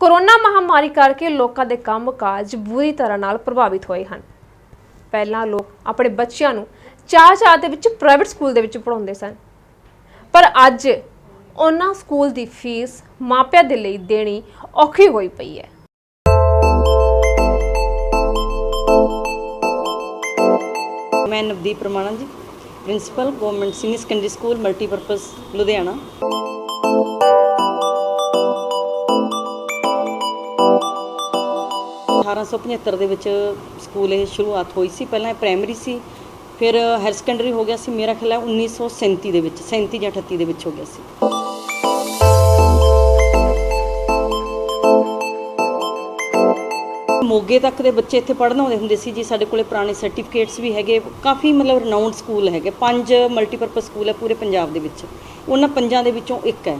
Corona ਮਹਾਮਾਰੀ ਕਰਕੇ ਲੋਕਾਂ ਦੇ ਕੰਮਕਾਜ ਬੁਰੀ ਤਰ੍ਹਾਂ ਨਾਲ ਪ੍ਰਭਾਵਿਤ ਹੋਏ ਹਨ। ਪਹਿਲਾਂ ਲੋਕ ਆਪਣੇ ਬੱਚਿਆਂ ਨੂੰ ਚਾਹ ਚਾਹ ਦੇ ਵਿੱਚ ਪ੍ਰਾਈਵੇਟ ਸਕੂਲ ਦੇ ਵਿੱਚ ਪੜਾਉਂਦੇ ਸਨ। ਪਰ ਅੱਜ ਉਹਨਾਂ ਸਕੂਲ ਦੀ ਫੀਸ ਮਾਪਿਆਂ ਦੇ ਲਈ ਦੇਣੀ ਔਖੀ ਹੋਈ ਪਈ ਹੈ। ਮੈਂ Navdeep Ramana ji principal government senior secondary school multipurpose Ludhiana. ਅਠਾਰਾਂ ਸੌ ਪਝੱਤਰ ਦੇ ਵਿੱਚ ਸਕੂਲ ਇਹ ਸ਼ੁਰੂਆਤ ਹੋਈ ਸੀ। ਪਹਿਲਾਂ ਇਹ ਪ੍ਰਾਇਮਰੀ ਸੀ। ਫਿਰ ਹਾਇਰ ਸੈਕੰਡਰੀ ਹੋ ਗਿਆ ਸੀ। ਮੇਰਾ ਖਿਆਲ ਹੈ 1937 ਦੇ ਵਿੱਚ 37 ਜਾਂ 38 ਦੇ ਵਿੱਚ ਹੋ ਗਿਆ ਸੀ। ਮੋਗੇ ਤੱਕ ਦੇ ਬੱਚੇ ਇੱਥੇ ਪੜ੍ਹਨ ਆਉਂਦੇ ਹੁੰਦੇ ਸੀ ਜੀ। ਸਾਡੇ ਕੋਲੇ ਪੁਰਾਣੇ ਸਰਟੀਫਿਕੇਟਸ ਵੀ ਹੈਗੇ। ਕਾਫੀ ਮਤਲਬ ਰਿਨਾਊਂਡ ਸਕੂਲ ਹੈਗੇ। ਪੰਜ ਮਲਟੀਪਰਪਸ ਸਕੂਲ ਹੈ ਪੂਰੇ ਪੰਜਾਬ ਦੇ ਵਿੱਚ। ਉਹਨਾਂ ਪੰਜਾਂ ਦੇ ਵਿੱਚੋਂ ਇੱਕ ਹੈ।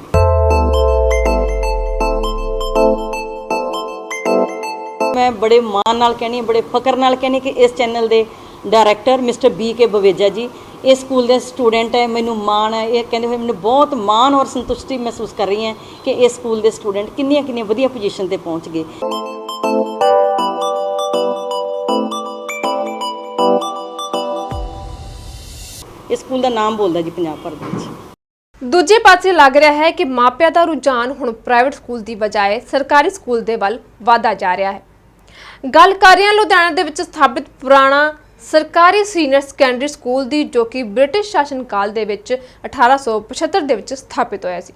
ਮੈਂ ਬੜੇ ਮਾਣ ਨਾਲ ਕਹਿੰਦੀ ਬੜੇ ਫਕਰ ਨਾਲ ਕਹਿੰਦੀ ਕਿ ਇਸ ਚੈਨਲ ਦੇ director mister B K Baweja ji, ਇਹ ਸਕੂਲ ਦੇ ਸਟੂਡੈਂਟ ਹੈ, ਮੈਨੂੰ ਮਾਣ ਹੈ, ਇਹ ਕਹਿੰਦੇ ਹੋਏ ਮੈਨੂੰ ਬਹੁਤ ਮਾਣ ਔਰ ਸੰਤੁਸ਼ਟੀ ਮਹਿਸੂਸ ਕਰ ਰਹੀ ਹਾਂ ਕਿ ਇਸ ਸਕੂਲ ਦੇ ਸਟੂਡੈਂਟ ਕਿੰਨੀਆਂ ਕਿੰਨੀਆਂ ਵਧੀਆ ਪੋਜੀਸ਼ਨ ਤੇ ਪਹੁੰਚ ਗਏ। ਇਸ ਸਕੂਲ ਦਾ ਨਾਮ ਬੋਲਦਾ ਜੀ ਪੰਜਾਬ ਭਰ ਦੇ ਵਿੱਚ। ਦੂਜੇ ਪਾਸੇ ਲੱਗ ਰਿਹਾ ਹੈ ਕਿ ਮਾਪਿਆਂ ਦਾ ਰੁਝਾਨ ਹੁਣ ਪ੍ਰਾਈਵੇਟ ਸਕੂਲ ਦੀ ਬਜਾਏ ਸਰਕਾਰੀ ਸਕੂਲ ਦੇ ਵੱਲ ਵਧਦਾ ਜਾ ਰਿਹਾ ਹੈ। ਗੱਲ ਕਰ ਰਹੇ ਹਾਂ ਲੁਧਿਆਣਾ ਦੇ ਵਿੱਚ ਸਥਾਪਿਤ ਪੁਰਾਣਾ ਸਰਕਾਰੀ ਸੀਨੀਅਰ ਸੈਕੰਡਰੀ ਸਕੂਲ ਦੀ, ਜੋ ਕਿ ਬ੍ਰਿਟਿਸ਼ ਸ਼ਾਸਨ ਕਾਲ ਦੇ ਵਿੱਚ 1875 ਦੇ ਵਿੱਚ ਸਥਾਪਿਤ ਹੋਇਆ ਸੀ।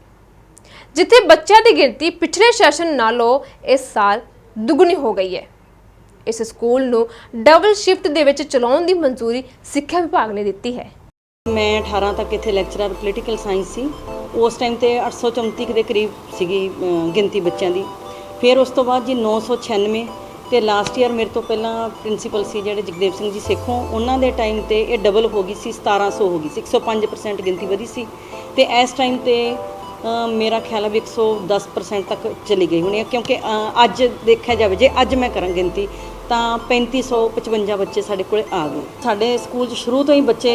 ਜਿੱਥੇ ਬੱਚਿਆਂ ਦੀ ਗਿਣਤੀ ਪਿਛਲੇ ਸੈਸ਼ਨ ਨਾਲੋਂ ਇਸ ਸਾਲ ਦੁੱਗਣੀ ਹੋ ਗਈ ਹੈ। ਇਸ ਸਕੂਲ ਨੂੰ ਡਬਲ ਸ਼ਿਫਟ ਦੇ ਵਿੱਚ ਚਲਾਉਣ ਦੀ ਮਨਜ਼ੂਰੀ ਸਿੱਖਿਆ ਵਿਭਾਗ ਨੇ ਦਿੱਤੀ ਹੈ। ਮੈਂ 18 ਤੱਕ ਇੱਥੇ ਲੈਕਚਰਰ ਪੋਲੀਟੀਕਲ ਸਾਇੰਸ ਸੀ। ਉਸ ਟਾਈਮ ਤੇ 834 ਕੁ ਦੇ ਕਰੀਬ ਸੀਗੀ ਗਿਣਤੀ ਬੱਚਿਆਂ ਦੀ। ਫਿਰ ਉਸ ਤੋਂ ਬਾਅਦ ਜੀ 996 ਤੇ ਲਾਸਟ ਈਅਰ ਮੇਰੇ ਤੋਂ ਪਹਿਲਾਂ ਪ੍ਰਿੰਸੀਪਲ ਸੀ ਜਿਹੜੇ ਜਗਦੇਵ ਸਿੰਘ ਜੀ ਸੇਖੋਂ, ਉਹਨਾਂ ਦੇ ਟਾਈਮ ਤੇ ਇਹ ਡਬਲ ਹੋ ਗਈ ਸੀ 1700 ਹੋ ਗਈ ਸੀ 105% ਗਿਣਤੀ ਵਧੀ ਸੀ ਤੇ ਇਸ ਟਾਈਮ ਤੇ ਮੇਰਾ ਖਿਆਲ ਹੈ ਵੀ 110% ਤੱਕ ਚਲੀ ਗਈ ਹੋਣੀ ਹੈ ਕਿਉਂਕਿ ਅੱਜ ਦੇਖਿਆ ਜਾਵੇ, ਜੇ ਅੱਜ ਮੈਂ ਕਰਾਂ ਗਿਣਤੀ, ਤਾਂ 3555 ਬੱਚੇ ਸਾਡੇ ਕੋਲੇ ਆ ਗਏ। ਸਾਡੇ ਸਕੂਲ 'ਚ ਸ਼ੁਰੂ ਤੋਂ ਹੀ ਬੱਚੇ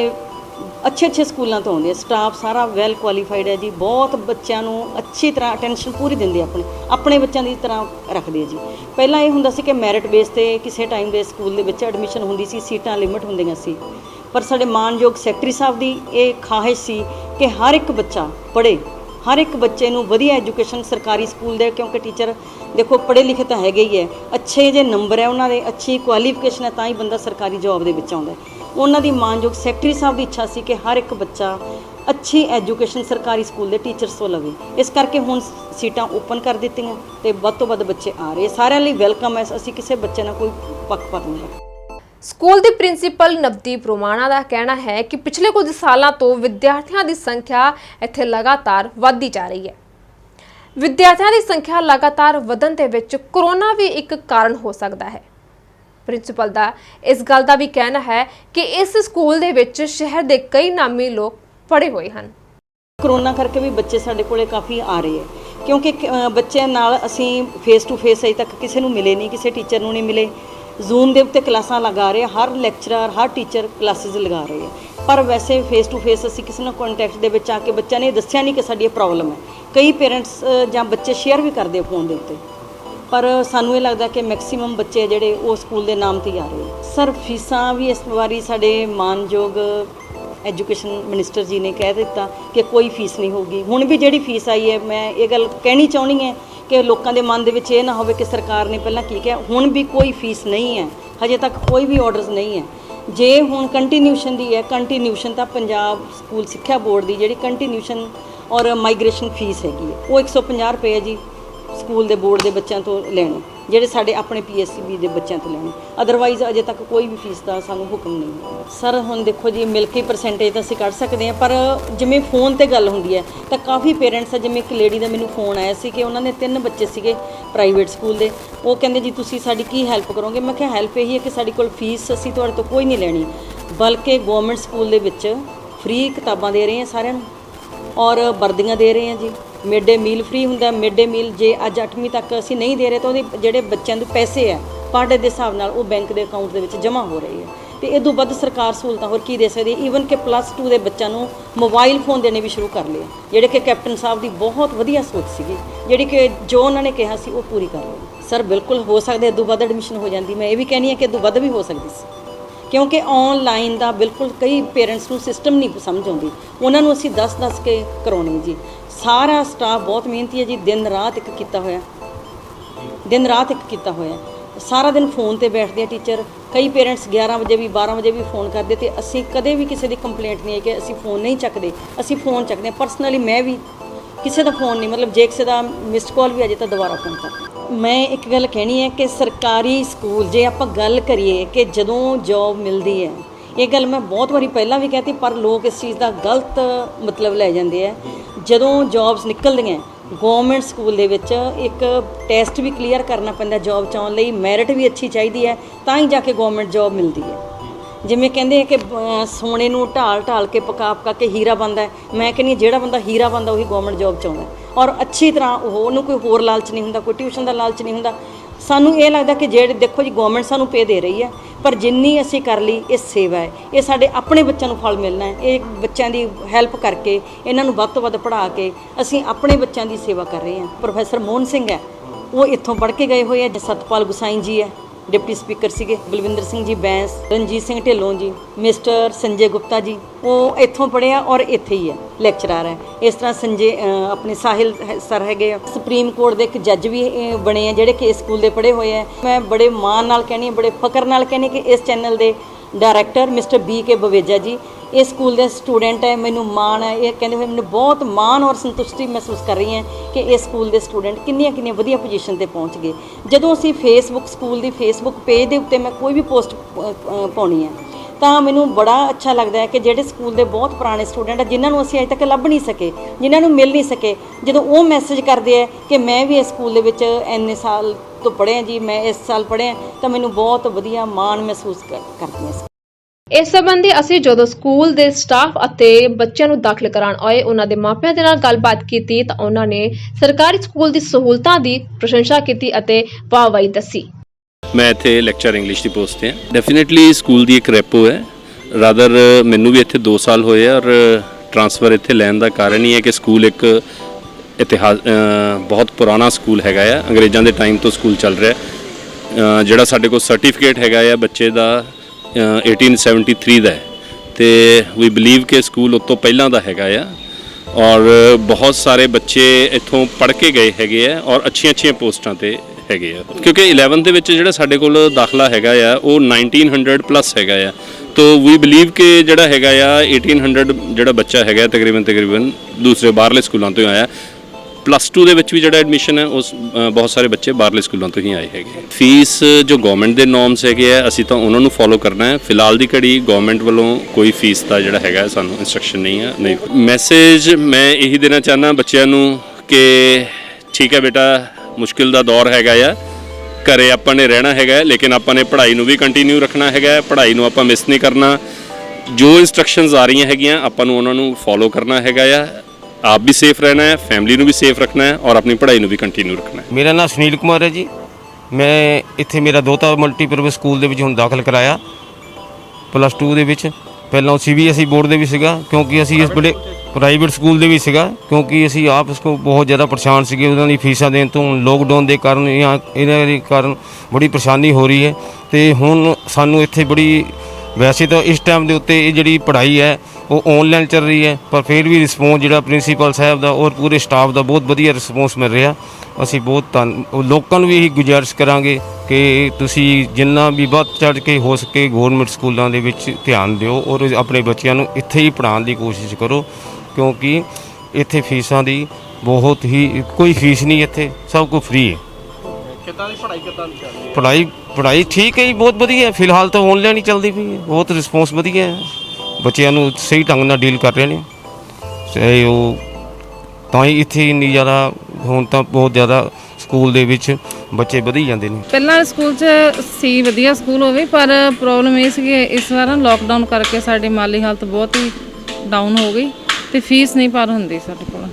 ਅੱਛੇ ਅੱਛੇ ਸਕੂਲਾਂ ਤੋਂ ਆਉਂਦੇ ਆ। ਸਟਾਫ ਸਾਰਾ ਵੈਲ ਕੁਆਲੀਫਾਈਡ ਹੈ ਜੀ। ਬਹੁਤ ਬੱਚਿਆਂ ਨੂੰ ਅੱਛੀ ਤਰ੍ਹਾਂ ਅਟੈਂਸ਼ਨ ਪੂਰੀ ਦਿੰਦੇ ਆਪਣੇ। ਆਪਣੇ ਬੱਚਿਆਂ ਦੀ ਤਰ੍ਹਾਂ ਰੱਖਦੇ ਆ ਜੀ। ਪਹਿਲਾਂ ਇਹ ਹੁੰਦਾ ਸੀ ਕਿ ਮੈਰਿਟ ਬੇਸ ਤੇ ਕਿਸੇ ਟਾਈਮ ਦੇ ਸਕੂਲ ਦੇ ਵਿੱਚ ਐਡਮਿਸ਼ਨ ਹੁੰਦੀ ਸੀ, ਸੀਟਾਂ ਲਿਮਿਟ ਹੁੰਦੀਆਂ ਸੀ। ਪਰ ਸਾਡੇ ਮਾਨਯੋਗ ਸੈਕਟਰੀ ਸਾਹਿਬ ਦੀ ਇਹ ਖਾਹਿਸ਼ ਸੀ ਕਿ ਹਰ ਇੱਕ ਬੱਚਾ ਪੜ੍ਹੇ। ਹਰ ਇੱਕ ਬੱਚੇ ਨੂੰ ਵਧੀਆ ਐਜੂਕੇਸ਼ਨ ਸਰਕਾਰੀ ਸਕੂਲ ਦੇ, ਕਿਉਂਕਿ ਟੀਚਰ ਦੇਖੋ ਪੜ੍ਹੇ ਲਿਖੇ ਤਾਂ ਹੈਗੇ ਹੀ ਹੈ। ਅੱਛੇ ਜੇ ਨੰਬਰ ਹੈ ਉਹਨਾਂ ਦੇ, ਅੱਛੀ ਕੁਆਲੀਫਿਕੇਸ਼ਨ ਹੈ, ਤਾਂ ਹੀ ਬੰਦਾ ਸਰਕਾਰੀ ਜੌਬ ਦੇ ਵਿੱਚ ਆਉਂਦਾ ਉਹਨਾਂ ਦੀ ਮਾਨਯੋਗ ਸੈਕਟਰੀ ਸਾਹਿਬ ਦੀ ਇੱਛਾ ਸੀ ਕਿ ਹਰ ਇੱਕ ਬੱਚਾ ਅੱਛੀ ਐਜੂਕੇਸ਼ਨ ਸਰਕਾਰੀ ਸਕੂਲ ਦੇ ਟੀਚਰਸ ਤੋਂ ਲਵੇ। ਇਸ ਕਰਕੇ ਹੁਣ ਸੀਟਾਂ ਓਪਨ ਕਰ ਦਿੱਤੀਆਂ ਤੇ ਵੱਧ ਤੋਂ ਵੱਧ ਬੱਚੇ ਆ ਰਹੇ। ਸਾਰਿਆਂ ਲਈ ਵੈਲਕਮ ਹੈ। ਅਸੀਂ ਕਿਸੇ ਬੱਚੇ ਨਾਲ ਕੋਈ ਪੱਖਪਾਤ ਨਹੀਂ ਰੱਖਦੇ। ਸਕੂਲ ਦੀ ਪ੍ਰਿੰਸੀਪਲ ਨਵਦੀਪ ਰੋਮਾਣਾ ਦਾ ਕਹਿਣਾ ਹੈ ਕਿ ਪਿਛਲੇ ਕੁਝ ਸਾਲਾਂ ਤੋਂ ਵਿਦਿਆਰਥੀਆਂ ਦੀ ਸੰਖਿਆ ਇੱਥੇ ਲਗਾਤਾਰ ਵਧਦੀ ਜਾ ਰਹੀ ਹੈ। ਵਿਦਿਆਰਥੀਆਂ ਦੀ ਸੰਖਿਆ ਲਗਾਤਾਰ ਵਧਣ ਦੇ ਵਿੱਚ ਕਰੋਨਾ ਵੀ ਇੱਕ ਕਾਰਨ ਹੋ ਸਕਦਾ ਹੈ। ਪ੍ਰਿੰਸੀਪਲ ਦਾ। ਇਸ ਗੱਲ ਦਾ ਵੀ ਕਹਿਣਾ ਹੈ ਕਿ ਇਸ ਸਕੂਲ ਦੇ ਵਿੱਚ ਸ਼ਹਿਰ ਦੇ ਕਈ ਨਾਮੀ ਲੋਕ ਪੜ੍ਹੇ ਹੋਏ ਹਨ। ਕਰੋਨਾ ਕਰਕੇ ਵੀ ਬੱਚੇ ਸਾਡੇ ਕੋਲੇ ਕਾਫੀ ਆ ਰਹੇ ਹੈ। ਕਿਉਂਕਿ ਬੱਚਿਆਂ ਨਾਲ ਅਸੀਂ ਫੇਸ ਟੂ ਫੇਸ ਅਜੇ ਤੱਕ ਕਿਸੇ ਨੂੰ ਮਿਲੇ ਨਹੀਂ, ਕਿਸੇ ਟੀਚਰ ਨੂੰ ਨਹੀਂ ਮਿਲੇ। ਜ਼ੂਮ ਦੇ ਉੱਤੇ ਕਲਾਸਾਂ ਲਗਾ ਰਹੇ ਹਰ ਲੈਕਚਰਰ ਹਰ ਟੀਚਰ ਕਲਾਸਿਸ ਲਗਾ ਰਹੇ ਹੈ। ਪਰ ਵੈਸੇ ਫੇਸ ਟੂ ਫੇਸ ਅਸੀਂ ਕਿਸੇ ਨਾਲ ਕੰਟੈਕਟ ਦੇ ਵਿੱਚ ਆ ਕੇ ਬੱਚਿਆਂ ਨੇ ਦੱਸਿਆ ਨਹੀਂ ਕਿ ਸਾਡੀ ਇਹ ਪ੍ਰੋਬਲਮ ਹੈ। ਕਈ ਪੇਰੈਂਟਸ ਜਾਂ ਬੱਚੇ ਸ਼ੇਅਰ ਵੀ ਕਰਦੇ ਫੋਨ ਦੇ ਉੱਤੇ। ਪਰ ਸਾਨੂੰ ਇਹ ਲੱਗਦਾ ਕਿ ਮੈਕਸਿਮਮ ਬੱਚੇ ਆ ਜਿਹੜੇ ਉਹ ਸਕੂਲ ਦੇ ਨਾਮ ਤੇ ਆ ਰਹੇ ਆ। ਸਰ, ਫੀਸਾਂ ਵੀ ਇਸ ਵਾਰੀ ਸਾਡੇ ਮਾਨਯੋਗ ਐਜੂਕੇਸ਼ਨ ਮਿਨਿਸਟਰ ਜੀ ਨੇ ਕਹਿ ਦਿੱਤਾ ਕਿ ਕੋਈ ਫੀਸ ਨਹੀਂ ਹੋਊਗੀ। ਹੁਣ ਵੀ ਜਿਹੜੀ ਫੀਸ ਆਈ ਹੈ, ਮੈਂ ਇਹ ਗੱਲ ਕਹਿਣੀ ਚਾਹੁੰਦੀ ਹੈ ਕਿ ਲੋਕਾਂ ਦੇ ਮਨ ਦੇ ਵਿੱਚ ਇਹ ਨਾ ਹੋਵੇ ਕਿ ਸਰਕਾਰ ਨੇ ਪਹਿਲਾਂ ਕੀ ਕਿਹਾ, ਹੁਣ ਵੀ ਕੋਈ ਫੀਸ ਨਹੀਂ ਹੈ। ਹਜੇ ਤੱਕ ਕੋਈ ਵੀ ਆਰਡਰਸ ਨਹੀਂ ਹੈ। ਜੇ ਹੁਣ ਕੰਟੀਨਿਊਸ਼ਨ ਦੀ ਹੈ ਕੰਟੀਨਿਊਸ਼ਨ ਤਾਂ ਪੰਜਾਬ ਸਕੂਲ ਸਿੱਖਿਆ ਬੋਰਡ ਦੀ ਜਿਹੜੀ ਕੰਟੀਨਿਊਸ਼ਨ ਔਰ ਮਾਈਗ੍ਰੇਸ਼ਨ ਫੀਸ ਹੈਗੀ ਹੈ, ਉਹ 150 ਰੁਪਏ ਹੈ ਜੀ। ਸਕੂਲ ਦੇ ਬੋਰਡ ਦੇ ਬੱਚਿਆਂ ਤੋਂ ਲੈਣੇ, ਜਿਹੜੇ ਸਾਡੇ ਆਪਣੇ ਪੀਐਸਸੀਬੀ ਦੇ ਬੱਚਿਆਂ ਤੋਂ ਲੈਣੇ। ਅਦਰਵਾਈਜ਼ ਅਜੇ ਤੱਕ ਕੋਈ ਵੀ ਫੀਸ ਦਾ ਸਾਨੂੰ ਹੁਕਮ ਨਹੀਂ ਹੈ ਸਰ ਹੁਣ ਦੇਖੋ ਜੀ, ਮਿਲ ਕੇ ਪਰਸੈਂਟੇਜ ਤਾਂ ਅਸੀਂ ਕੱਢ ਸਕਦੇ ਹਾਂ, ਪਰ ਜਿਵੇਂ ਫੋਨ ਤੇ ਗੱਲ ਹੁੰਦੀ ਹੈ, ਤਾਂ ਕਾਫੀ ਪੇਰੈਂਟਸ ਆ, ਜਿਵੇਂ ਇੱਕ ਲੇਡੀ ਦਾ ਮੈਨੂੰ ਫੋਨ ਆਇਆ ਸੀ ਕਿ ਉਹਨਾਂ ਨੇ ਤਿੰਨ ਬੱਚੇ ਸੀਗੇ ਪ੍ਰਾਈਵੇਟ ਸਕੂਲ ਦੇ। ਉਹ ਕਹਿੰਦੇ ਜੀ, ਤੁਸੀਂ ਸਾਡੀ ਕੀ ਹੈਲਪ ਕਰੋਗੇ? ਮੈਂ ਕਿਹਾ ਹੈਲਪ ਇਹੀ ਹੈ ਕਿ ਸਾਡੇ ਕੋਲ ਫੀਸ ਅਸੀਂ ਤੁਹਾਡੇ ਤੋਂ ਕੋਈ ਨਹੀਂ ਲੈਣੀ, ਬਲਕਿ ਗਵਰਨਮੈਂਟ ਸਕੂਲ ਦੇ ਵਿੱਚ ਫ੍ਰੀ ਕਿਤਾਬਾਂ ਦੇ ਰਹੇ ਹਾਂ ਸਾਰਿਆਂ ਨੂੰ ਔਰ ਵਰਦੀਆਂ ਦੇ ਰਹੇ ਹਾਂ ਜੀ। ਮਿਡ ਡੇ ਮੀਲ ਫ੍ਰੀ ਹੁੰਦਾ, ਮਿਡ ਡੇ ਮੀਲ ਜੇ ਅੱਜ 8ਵੀਂ ਤੱਕ ਅਸੀਂ ਨਹੀਂ ਦੇ ਰਹੇ ਤਾਂ ਉਹਦੇ ਜਿਹੜੇ ਬੱਚਿਆਂ ਦੇ ਪੈਸੇ ਆ ਪਰ ਡੇ ਦੇ ਹਿਸਾਬ ਨਾਲ ਉਹ ਬੈਂਕ ਦੇ ਅਕਾਊਂਟ ਦੇ ਵਿੱਚ ਜਮ੍ਹਾਂ ਹੋ ਰਹੇ ਆ। ਤੇ ਇਹ ਤੋਂ ਵੱਧ ਸਰਕਾਰ ਸਹੂਲਤਾਂ ਹੋਰ ਕੀ ਦੇ ਸਕਦੀ ਹੈ? ਈਵਨ ਕਿ ਪਲੱਸ 2 ਦੇ ਬੱਚਿਆਂ ਨੂੰ ਮੋਬਾਈਲ ਫੋਨ ਦੇਣੇ ਵੀ ਸ਼ੁਰੂ ਕਰ ਲਏ ਜਿਹੜੇ ਕਿ ਕੈਪਟਨ ਸਾਹਿਬ ਦੀ ਬਹੁਤ ਵਧੀਆ ਸੋਚ ਸੀਗੀ। ਜਿਹੜੀ ਕਿ ਜੋ ਉਹਨਾਂ ਨੇ ਕਿਹਾ ਸੀ ਉਹ ਪੂਰੀ ਕਰ ਲਈ ਸਰ ਬਿਲਕੁਲ ਹੋ ਸਕਦਾ ਇਹ ਤੋਂ ਵੱਧ ਐਡਮਿਸ਼ਨ ਹੋ ਜਾਂਦੀ। ਮੈਂ ਇਹ ਵੀ ਕਹਿੰਦੀ ਹਾਂ ਕਿ ਇਹ ਤੋਂ ਵੱਧ ਵੀ ਹੋ ਸਕਦੀ ਸੀ। ਕਿਉਂਕਿ ਆਨਲਾਈਨ ਦਾ ਬਿਲਕੁਲ ਕਈ ਪੇਰੈਂਟਸ ਨੂੰ ਸਿਸਟਮ ਨਹੀਂ ਸਮਝ ਆਉਂਦੀ। ਉਹਨਾਂ ਨੂੰ ਅਸੀਂ ਦੱਸ-ਦੱਸ ਕੇ ਕਰਾਉਣੀ ਜੀ। ਸਾਰਾ ਸਟਾਫ ਬਹੁਤ ਮਿਹਨਤੀ ਹੈ ਜੀ, ਦਿਨ ਰਾਤ ਇੱਕ ਕੀਤਾ ਹੋਇਆ। ਦਿਨ ਰਾਤ ਇੱਕ ਕੀਤਾ ਹੋਇਆ। ਸਾਰਾ ਦਿਨ ਫੋਨ ਤੇ ਬੈਠਦੇ ਆ ਟੀਚਰ ਕਈ ਪੇਰੈਂਟਸ 11 ਵਜੇ ਵੀ 12 ਵਜੇ ਵੀ ਫੋਨ ਕਰਦੇ ਤੇ ਅਸੀਂ ਕਦੇ ਵੀ ਕਿਸੇ ਦੀ ਕੰਪਲੇਂਟ ਨਹੀਂ ਹੈ ਕਿ ਅਸੀਂ ਫੋਨ ਨਹੀਂ ਚੱਕਦੇ। ਅਸੀਂ ਫੋਨ ਚੱਕਦੇ ਪਰਸਨਲੀ ਮੈਂ ਵੀ ਕਿਸੇ ਦਾ ਫੋਨ ਨਹੀਂ, ਮਤਲਬ ਜੇ ਕਿਸੇ ਦਾ ਮਿਸਡ ਕਾਲ ਵੀ ਆ ਜੇ ਤਾਂ ਦੁਬਾਰਾ ਫੋਨ ਕਰ ਮੈਂ ਇੱਕ ਗੱਲ ਕਹਿਣੀ ਹੈ ਕਿ ਸਰਕਾਰੀ ਸਕੂਲ ਜੇ ਆਪਾਂ ਗੱਲ ਕਰੀਏ ਕਿ ਜਦੋਂ ਜੌਬ ਮਿਲਦੀ ਹੈ, ਇਹ ਗੱਲ ਮੈਂ ਬਹੁਤ ਵਾਰੀ ਪਹਿਲਾਂ ਵੀ ਕਹਤੀ, ਪਰ ਲੋਕ ਇਸ ਚੀਜ਼ ਦਾ ਗਲਤ ਮਤਲਬ ਲੈ ਜਾਂਦੇ ਆ ਜਦੋਂ ਜੌਬਸ ਨਿਕਲਦੀਆਂ ਗਵਰਨਮੈਂਟ ਸਕੂਲ ਦੇ ਵਿੱਚ ਇੱਕ ਟੈਸਟ ਵੀ ਕਲੀਅਰ ਕਰਨਾ ਪੈਂਦਾ ਜੌਬ ਚਾਉਣ ਲਈ ਮੈਰਿਟ ਵੀ ਅੱਛੀ ਚਾਹੀਦੀ ਹੈ ਤਾਂ ਹੀ ਜਾ ਕੇ ਗਵਰਨਮੈਂਟ ਜੌਬ ਮਿਲਦੀ ਹੈ ਜਿਵੇਂ ਕਹਿੰਦੇ ਆ ਕਿ ਸੋਨੇ ਨੂੰ ਢਾਲ ਢਾਲ ਕੇ ਪਕਾ ਪਕਾ ਕੇ ਹੀਰਾ ਬਣਦਾ ਮੈਂ ਕਹਿੰਦੀ ਹਾਂ, ਜਿਹੜਾ ਬੰਦਾ ਹੀਰਾ ਬਣਦਾ ਉਹੀ ਗਵਰਨਮੈਂਟ ਜੌਬ ਚਾਹੁੰਦਾ ਹੈ। ਔਰ ਅੱਛੀ ਤਰ੍ਹਾਂ ਉਹ ਉਹਨੂੰ ਕੋਈ ਹੋਰ ਲਾਲਚ ਨਹੀਂ ਹੁੰਦਾ ਕੋਈ ਟਿਊਸ਼ਨ ਦਾ ਲਾਲਚ ਨਹੀਂ ਹੁੰਦਾ ਸਾਨੂੰ ਇਹ ਲੱਗਦਾ ਕਿ ਜਿਹੜੇ ਦੇਖੋ ਜੀ ਗਵਰਨਮੈਂਟ ਸਾਨੂੰ ਪੇ ਦੇ ਰਹੀ ਹੈ, ਪਰ ਜਿੰਨੀ ਅਸੀਂ ਕਰ ਲਈ, ਇਹ ਸੇਵਾ ਹੈ। ਇਹ ਸਾਡੇ ਆਪਣੇ ਬੱਚਿਆਂ ਨੂੰ ਫਲ ਮਿਲਣਾ ਹੈ। ਇਹ ਬੱਚਿਆਂ ਦੀ ਹੈਲਪ ਕਰਕੇ, ਇਹਨਾਂ ਨੂੰ ਵੱਧ ਤੋਂ ਵੱਧ ਪੜ੍ਹਾ ਕੇ ਅਸੀਂ ਆਪਣੇ ਬੱਚਿਆਂ ਦੀ ਸੇਵਾ ਕਰ ਰਹੇ ਹਾਂ। ਪ੍ਰੋਫੈਸਰ ਮੋਹਨ ਸਿੰਘ ਹੈ, ਉਹ ਇੱਥੋਂ ਪੜ੍ਹ ਕੇ ਗਏ ਹੋਏ ਆ ਸਤਪਾਲ ਗੁਸਾਈ ਜੀ ਹੈ। ਡਿਪਟੀ ਸਪੀਕਰ ਸੀਗੇ, ਬਲਵਿੰਦਰ ਸਿੰਘ ਜੀ, ਬੈਂਸ, ਰਣਜੀਤ ਸਿੰਘ ਢਿੱਲੋਂ ਜੀ, ਮਿਸਟਰ ਸੰਜੇ ਗੁਪਤਾ ਜੀ। ਉਹ ਇੱਥੋਂ ਪੜ੍ਹਿਆ ਔਰ ਇੱਥੇ ਹੀ ਹੈ ਲੈਕਚਰਰ ਹੈ ਇਸ ਤਰ੍ਹਾਂ ਸੰਜੇ ਆਪਣੇ ਸਾਹਿਲ ਸਰ ਹੈਗੇ ਆ। ਸੁਪਰੀਮ ਕੋਰਟ ਦੇ ਇੱਕ ਜੱਜ ਵੀ ਬਣੇ ਆ, ਜਿਹੜੇ ਕਿ ਇਸ ਸਕੂਲ ਦੇ ਪੜ੍ਹੇ ਹੋਏ ਆ। ਮੈਂ ਬੜੇ ਮਾਣ ਨਾਲ ਕਹਿੰਦੀ ਬੜੇ ਫਕਰ ਨਾਲ ਕਹਿੰਦੀ ਕਿ ਇਸ ਚੈਨਲ ਦੇ director mister B K Baweja ji ਇਹ ਸਕੂਲ ਦੇ ਸਟੂਡੈਂਟ ਹੈ, ਮੈਨੂੰ ਮਾਣ ਹੈ, ਇਹ ਕਹਿੰਦੇ ਹੋਏ ਮੈਨੂੰ ਬਹੁਤ ਮਾਣ ਔਰ ਸੰਤੁਸ਼ਟੀ ਮਹਿਸੂਸ ਕਰ ਰਹੀ ਹਾਂ ਕਿ ਇਸ ਸਕੂਲ ਦੇ ਸਟੂਡੈਂਟ ਕਿੰਨੀਆਂ ਕਿੰਨੀਆਂ ਵਧੀਆ ਪੋਜੀਸ਼ਨ ਤੇ ਪਹੁੰਚ ਗਏ। ਜਦੋਂ ਅਸੀਂ ਫੇਸਬੁੱਕ ਸਕੂਲ ਦੀ ਫੇਸਬੁੱਕ ਪੇਜ ਦੇ ਉੱਤੇ ਮੈਂ ਕੋਈ ਵੀ ਪੋਸਟ ਪਾਉਣੀ ਹੈ, ਤਾਂ ਮੈਨੂੰ ਬੜਾ ਅੱਛਾ ਲੱਗਦਾ ਹੈ ਕਿ ਜਿਹੜੇ ਸਕੂਲ ਦੇ ਬਹੁਤ ਪੁਰਾਣੇ ਸਟੂਡੈਂਟ ਆ, ਜਿਨ੍ਹਾਂ ਨੂੰ ਅਸੀਂ ਅਜੇ ਤੱਕ ਲੱਭ ਨਹੀਂ ਸਕੇ, ਜਿਨ੍ਹਾਂ ਨੂੰ ਮਿਲ ਨਹੀਂ ਸਕੇ, ਜਦੋਂ ਉਹ ਮੈਸੇਜ ਕਰਦੇ ਆ ਕਿ ਮੈਂ ਵੀ ਇਸ ਸਕੂਲ ਦੇ ਵਿੱਚ ਇੰਨੇ ਸਾਲ ਤੋਂ ਪੜ੍ਹਿਆ ਜੀ, ਮੈਂ ਇਸ ਸਾਲ ਪੜ੍ਹਿਆ ਤਾਂ ਮੈਨੂੰ ਬਹੁਤ ਵਧੀਆ ਮਾਣ ਮਹਿਸੂਸ ਕਰ- ਕਰਦੀ ਹਾਂ ਇਸ ਸੰਬੰਧੀ ਅਸੀਂ ਜਦੋਂ ਸਕੂਲ ਦੇ ਸਟਾਫ ਅਤੇ ਬੱਚਿਆਂ ਨੂੰ ਦਾਖਲ ਕਰਾਉਣ ਆਏ, ਉਹਨਾਂ ਦੇ ਮਾਪਿਆਂ ਦੇ ਨਾਲ ਗੱਲਬਾਤ ਕੀਤੀ ਤਾਂ ਉਹਨਾਂ ਨੇ ਸਰਕਾਰੀ ਸਕੂਲ ਦੀ ਸਹੂਲਤਾਂ ਦੀ ਪ੍ਰਸ਼ੰਸਾ ਕੀਤੀ ਅਤੇ ਵਾਹਵਾਈ ਦੱਸੀ। ਮੈਂ ਇੱਥੇ ਲੈਕਚਰ ਇੰਗਲਿਸ਼ ਦੀ ਪੋਸਟ ਤੇ ਹਾਂ। ਡੈਫੀਨਿਟਲੀ ਸਕੂਲ ਦੀ ਇੱਕ ਰੈਪੋ ਹੈ। ਰਾਦਰ ਮੈਨੂੰ ਵੀ ਇੱਥੇ 2 ਸਾਲ ਹੋਏ ਆ ਔਰ ਟ੍ਰਾਂਸਫਰ ਇੱਥੇ ਲੈਣ ਦਾ ਕਾਰਨ ਹੀ ਹੈ ਕਿ ਸਕੂਲ ਇੱਕ ਇਤਿਹਾਸ ਬਹੁਤ ਪੁਰਾਣਾ ਸਕੂਲ ਹੈਗਾ ਆ। ਅੰਗਰੇਜ਼ਾਂ ਦੇ ਟਾਈਮ ਤੋਂ ਸਕੂਲ ਚੱਲ ਰਿਹਾ। ਜਿਹੜਾ ਸਾਡੇ ਕੋਲ ਸਰਟੀਫਿਕੇਟ ਹੈਗਾ ਆ ਬੱਚੇ ਦਾ 1873 ਦਾ ਹੈ। ਤੇ ਵੀ ਬਲੀਵ ਕਿ ਸਕੂਲ ਉਸ ਤੋਂ ਪਹਿਲਾਂ ਦਾ ਹੈਗਾ ਆ। ਔਰ ਬਹੁਤ ਸਾਰੇ ਬੱਚੇ ਇੱਥੋਂ ਪੜ੍ਹ ਕੇ ਗਏ ਹੈਗੇ ਆ ਔਰ ਅੱਛੀਆਂ-ਅੱਛੀਆਂ ਪੋਸਟਾਂ ਤੇ ਹੈਗੇ ਆ। ਕਿਉਂਕਿ 11 ਦੇ ਵਿੱਚ ਜਿਹੜਾ ਸਾਡੇ ਕੋਲ ਦਾਖਲਾ ਹੈਗਾ ਆ, ਉਹ 1900 ਪਲੱਸ ਹੈਗਾ ਆ। ਤੋ ਵੀ ਬਲੀਵ ਕਿ ਜਿਹੜਾ ਹੈਗਾ ਆ 1800 ਜਿਹੜਾ ਬੱਚਾ ਹੈਗਾ ਤਕਰੀਬਨ ਤਕਰੀਬਨ ਦੂਸਰੇ ਬਾਹਰਲੇ ਸਕੂਲਾਂ ਤੋਂ ਆਇਆ। ਪਲੱਸ 2 ਦੇ ਵਿੱਚ ਵੀ ਜਿਹੜਾ ਐਡਮਿਸ਼ਨ ਹੈ, ਉਸ ਬਹੁਤ ਸਾਰੇ ਬੱਚੇ ਬਾਹਰਲੇ ਸਕੂਲਾਂ ਤੋਂ ਹੀ ਆਏ ਹੈਗੇ ਫੀਸ ਜੋ ਗਵਰਨਮੈਂਟ ਦੇ ਨੋਰਮਸ ਹੈਗੇ ਆ ਅਸੀਂ ਤਾਂ ਉਹਨਾਂ ਨੂੰ ਫੋਲੋ ਕਰਨਾ ਹੈ। ਫਿਲਹਾਲ ਦੀ ਘੜੀ ਗਵਰਨਮੈਂਟ ਵੱਲੋਂ ਕੋਈ ਫੀਸ ਦਾ ਜਿਹੜਾ ਹੈਗਾ ਸਾਨੂੰ ਇਨਸਟਰਕਸ਼ਨ ਨਹੀਂ ਹੈ, ਨਹੀਂ। ਮੈਸੇਜ ਮੈਂ ਇਹੀ ਦੇਣਾ ਚਾਹਨਾ ਬੱਚਿਆਂ ਨੂੰ ਕਿ ਠੀਕ ਹੈ ਬੇਟਾ, ਮੁਸ਼ਕਿਲ ਦਾ ਦੌਰ ਹੈਗਾ ਆ। ਘਰੇ ਆਪਾਂ ਨੇ ਰਹਿਣਾ ਹੈਗਾ ਲੇਕਿਨ ਆਪਾਂ ਨੇ ਪੜ੍ਹਾਈ ਨੂੰ ਵੀ ਕੰਟੀਨਿਊ ਰੱਖਣਾ ਹੈਗਾ ਪੜ੍ਹਾਈ ਨੂੰ ਆਪਾਂ ਮਿਸ ਨਹੀਂ ਕਰਨਾ। ਜੋ ਇਨਸਟਰਕਸ਼ਨਸ ਆ ਰਹੀਆਂ ਹੈਗੀਆਂ, ਆਪਾਂ ਨੂੰ ਉਹਨਾਂ ਨੂੰ ਫੋਲੋ ਕਰਨਾ ਹੈਗਾ ਆ। ਆਪ ਵੀ ਸੇਫ ਰਹਿਣਾ ਹੈ ਫੈਮਿਲੀ ਨੂੰ ਵੀ ਸੇਫ ਰੱਖਣਾ ਹੈ ਔਰ ਆਪਣੀ ਪੜ੍ਹਾਈ ਨੂੰ ਵੀ ਕੰਟੀਨਿਊ ਰੱਖਣਾ ਹੈ। ਮੇਰਾ ਨਾਮ ਸੁਨੀਲ ਕੁਮਾਰ ਹੈ ਜੀ। ਮੈਂ ਇੱਥੇ ਮੇਰਾ ਦੋਤਾ ਮਲਟੀਪਰਪਸ ਸਕੂਲ ਦੇ ਵਿੱਚ ਹੁਣ ਦਾਖਲ ਕਰਾਇਆ। ਪਲੱਸ 2 ਦੇ ਵਿੱਚ। ਪਹਿਲਾਂ ਸੀਬੀਐਸਈ ਬੋਰਡ ਦੇ ਵੀ ਸੀਗਾ, ਕਿਉਂਕਿ ਅਸੀਂ ਇਸ ਬੜੇ ਪ੍ਰਾਈਵੇਟ ਸਕੂਲ ਦੇ ਵੀ ਸੀਗਾ, ਕਿਉਂਕਿ ਅਸੀਂ ਆਪ ਇਸ ਕੋ ਬਹੁਤ ਜ਼ਿਆਦਾ ਪਰੇਸ਼ਾਨ ਸੀਗੇ। ਉਹਨਾਂ ਦੀ ਫੀਸਾਂ ਦੇਣ ਤੋਂ ਲੋਕਡਾਊਨ ਦੇ ਕਾਰਨ ਜਾਂ ਇਹਨਾਂ ਦੇ ਕਾਰਨ ਬੜੀ ਪਰੇਸ਼ਾਨੀ ਹੋ ਰਹੀ ਹੈ। ਤੇ ਹੁਣ ਸਾਨੂੰ ਇੱਥੇ ਬੜੀ, ਵੈਸੇ ਤਾਂ ਇਸ ਟਾਈਮ ਦੇ ਉੱਤੇ ਇਹ ਜਿਹੜੀ ਪੜ੍ਹਾਈ ਹੈ ਉਹ ਆਨਲਾਈਨ ਚੱਲ ਰਹੀ ਹੈ ਪਰ ਫਿਰ ਵੀ ਰਿਸਪੌਂਸ ਜਿਹੜਾ ਪ੍ਰਿੰਸੀਪਲ ਸਾਹਿਬ ਦਾ ਔਰ ਪੂਰੇ ਸਟਾਫ ਦਾ ਬਹੁਤ ਵਧੀਆ ਰਿਸਪੌਂਸ ਮਿਲ ਰਿਹਾ। ਅਸੀਂ ਬਹੁਤ ਧੰਨ ਉਹ ਲੋਕਾਂ ਨੂੰ ਵੀ ਇਹੀ ਗੁਜ਼ਾਰਿਸ਼ ਕਰਾਂਗੇ ਕਿ ਤੁਸੀਂ ਜਿੰਨਾ ਵੀ ਵੱਧ ਚੜ੍ਹ ਕੇ ਹੋ ਸਕੇ ਗਵਰਨਮੈਂਟ ਸਕੂਲਾਂ ਦੇ ਵਿੱਚ ਧਿਆਨ ਦਿਓ ਔਰ ਆਪਣੇ ਬੱਚਿਆਂ ਨੂੰ ਇੱਥੇ ਹੀ ਪੜ੍ਹਾਉਣ ਦੀ ਕੋਸ਼ਿਸ਼ ਕਰੋ ਕਿਉਂਕਿ ਇੱਥੇ ਫੀਸਾਂ ਦੀ ਬਹੁਤ ਹੀ ਕੋਈ ਫੀਸ ਨਹੀਂ ਇੱਥੇ ਸਭ ਕੁਝ ਫ੍ਰੀ ਹੈ। ਕਿੱਦਾਂ ਦੀ ਪੜ੍ਹਾਈ ਕਿੱਦਾਂ ਦੀ ਚੱਲ ਰਹੀ ਹੈ? ਪੜ੍ਹਾਈ ਪੜ੍ਹਾਈ ਠੀਕ ਹੈ ਜੀ ਬਹੁਤ ਵਧੀਆ ਫਿਲਹਾਲ ਤਾਂ ਆਨਲਾਈਨ ਹੀ ਚੱਲਦੀ ਪਈ ਹੈ ਬਹੁਤ ਰਿਸਪੌਂਸ ਵਧੀਆ ਹੈ। ਬੱਚਿਆਂ ਨੂੰ ਸਹੀ ਢੰਗ ਨਾਲ ਡੀਲ ਕਰ ਰਹੇ ਨੇ। ਸਹੀ ਉਹ ਤਾਂ ਹੀ ਇੱਥੇ ਇੰਨੀ ਜ਼ਿਆਦਾ, ਹੁਣ ਤਾਂ ਬਹੁਤ ਜ਼ਿਆਦਾ ਸਕੂਲ ਦੇ ਵਿੱਚ ਬੱਚੇ ਵਧੀ ਜਾਂਦੇ ਨੇ। ਪਹਿਲਾਂ ਸਕੂਲ 'ਚ ਸੀ ਵਧੀਆ ਸਕੂਲ ਹੋਵੇ ਪਰ ਪ੍ਰੋਬਲਮ ਇਹ ਸੀ ਕਿ ਇਸ ਵਾਰ ਲੋਕਡਾਊਨ ਕਰਕੇ ਸਾਡੀ ਮਾਲੀ ਹਾਲਤ ਬਹੁਤ ਹੀ ਡਾਊਨ ਹੋ ਗਈ ਤੇ ਫੀਸ ਨਹੀਂ ਭਰ ਹੁੰਦੀ ਸਾਡੇ ਕੋਲ।